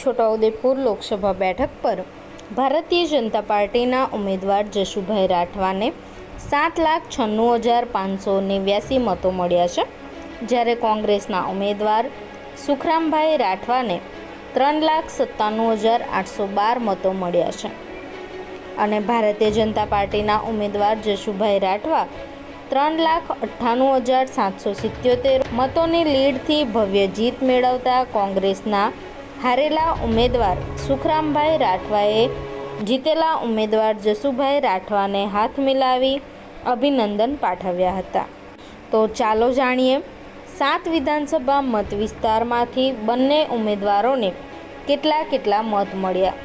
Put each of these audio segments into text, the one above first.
છોટાઉદેપુર લોકસભા બેઠક પર ભારતીય જનતા પાર્ટીના ઉમેદવાર જશુભાઈ રાઠવાને સાત લાખ છન્નું હજાર પાંચસો નેવ્યાસી મતો મળ્યા છે. જ્યારે કોંગ્રેસના ઉમેદવાર સુખરામભાઈ રાઠવાને ત્રણ લાખ સત્તાણું હજાર આઠસો બાર મતો મળ્યા છે. અને ભારતીય જનતા પાર્ટીના ઉમેદવાર જશુભાઈ રાઠવા ત્રણ લાખ અઠ્ઠાણું હજાર સાતસો સિત્યોતેર મતોની લીડથી ભવ્ય જીત મેળવતા કોંગ્રેસના હારેલા ઉમેદવાર સુખરામભાઈ રાઠવાએ જીતેલા ઉમેદવાર જશુભાઈ રાઠવાને હાથ મિલાવી અભિનંદન પાઠવ્યા હતા. તો ચાલો જાણીએ, સાત વિધાનસભા મત વિસ્તારમાંથી બંને ઉમેદવારોને કેટલા કેટલા મત મળ્યા?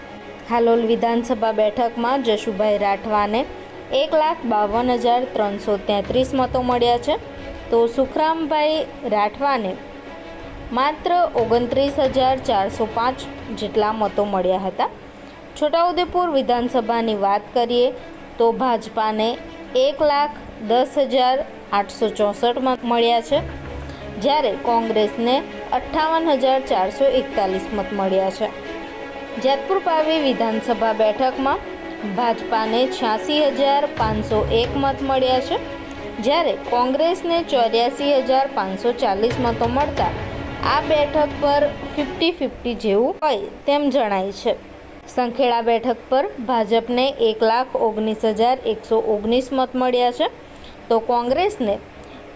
હાલોલ વિધાનસભા બેઠકમાં જશુભાઈ રાઠવાને એક લાખ બાવન હજાર ત્રણસો તેત્રીસ મતો મળ્યા છે. તો સુખરામભાઈ રાઠવાને માત્ર ઓગણત્રીસ હજાર ચારસો પાંચ જેટલા મતો મળ્યા હતા. છોટાઉદેપુર વિધાનસભાની વાત કરીએ તો ભાજપાને એક લાખ દસ હજાર આઠસો ચોસઠ મત મળ્યા છે. જ્યારે કોંગ્રેસને અઠ્ઠાવન હજાર ચારસો એકતાલીસ મત મળ્યા છે. જેતપુર પાવી વિધાનસભા બેઠકમાં ભાજપાને છ્યાસી હજાર પાંચસો એક મત મળ્યા છે. જ્યારે કોંગ્રેસને ચોર્યાસી હજાર પાંચસો ચાલીસ મતો મળતા આ બેઠક પર ફિફ્ટી ફિફ્ટી જેવું હોય તેમ જણાય છે. સંખેડા બેઠક પર ભાજપને એક લાખ ઓગણીસ હજાર એકસો ઓગણીસ મત મળ્યા છે. તો કોંગ્રેસને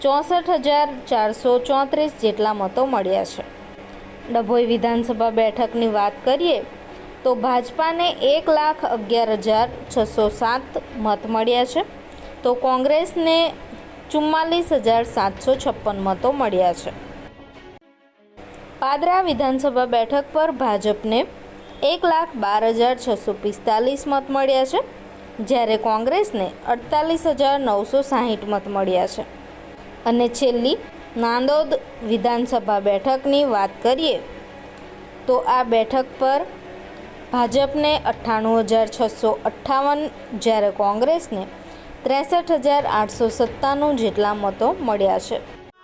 ચોસઠ હજાર ચારસો ચોત્રીસ જેટલા મતો મળ્યા છે. ડભોઈ વિધાનસભા બેઠકની વાત કરીએ તો ભાજપાને એક લાખ અગિયાર હજાર છસો સાત મત મળ્યા છે. તો કોંગ્રેસને ચુમ્માલીસ હજાર સાતસો છપ્પન મતો મળ્યા છે. પાદરા વિધાનસભા બેઠક પર ભાજપને એક લાખ બાર હજાર છસો પિસ્તાલીસ મત મળ્યા છે, જ્યારે કોંગ્રેસને અડતાલીસ હજાર નવસો સાહીઠ મત મળ્યા છે. અને છેલ્લી નાંદોદ વિધાનસભા બેઠકની વાત કરીએ, તો આ બેઠક પર ભાજપને અઠ્ઠાણું હજાર છસો અઠ્ઠાવન, જ્યારે કોંગ્રેસને ત્રેસઠ હજાર આઠસો સત્તાણું જેટલા મતો મળ્યા છે.